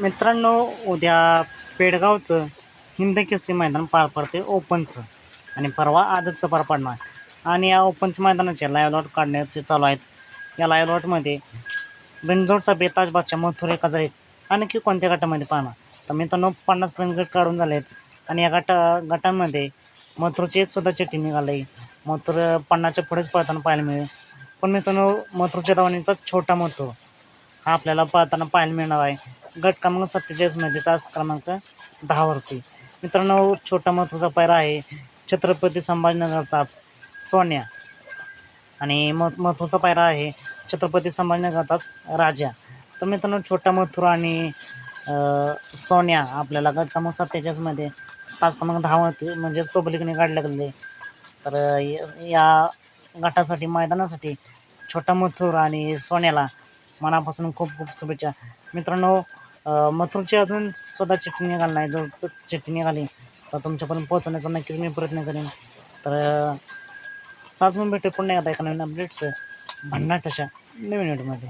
मित्रांनो उद्या पेडगावचं हिंद केसरी मैदान पार पडते ओपनचं. आणि परवा आदतचं पार पडणार. आणि या ओपनच्या मैदानाचे लाईव्ह लॉट काढण्याचे चालू आहेत. या लाईव्ह लॉटमध्ये बिनजोडचा बेताज बादशा मथुर एका एक. आणखी कोणत्या गटामध्ये पाहणार? तर मित्रांनो पन्नासपर्यंत गट काढून झाले आहेत आणि या गटा गटांमध्ये मथुरची एक सुद्धा चिठ्ठी निघाली. मथुर पन्नासच्या पुढेच पळताना पाहायला मिळेल. पण मित्रांनो मथुरच्या धावणीचा छोटा मथुर. हा आपल्याला पळताना पाहायला मिळणार आहे. गट क्रमांक सत्तेचाळीसमध्ये तास क्रमांक दहावरती मित्रांनो छोटा महत्त्वाचा पायरा आहे. छत्रपती संभाजीनगरचाच सोन्या. आणि म महत्त्वाचा पायरा आहे छत्रपती संभाजीनगरचाच राजा. तर मित्रांनो छोटा मथुरा आणि सोन्या आपल्याला गट क्रमांक सत्तेचाळीसमध्ये तास क्रमांक दहावरती म्हणजेच पब्लिकने काढले गेले. तर या गटासाठी मैदानासाठी छोटा मथुर आणि सोन्याला मनापासून खूप खूप शुभेच्छा. मित्रांनो मथुरची अजून स्वतः चिठ्ठी निघाली नाही. जर चिठ्ठी निघाली तर तुमच्यापर्यंत पोहोचवण्याचा नक्कीच मी प्रयत्न करेन. तर अं, सात भेटे पुन्हा एकदा एका नवीन अपडेट्स भन्नाट अशा नवीन व्हिडिओमध्ये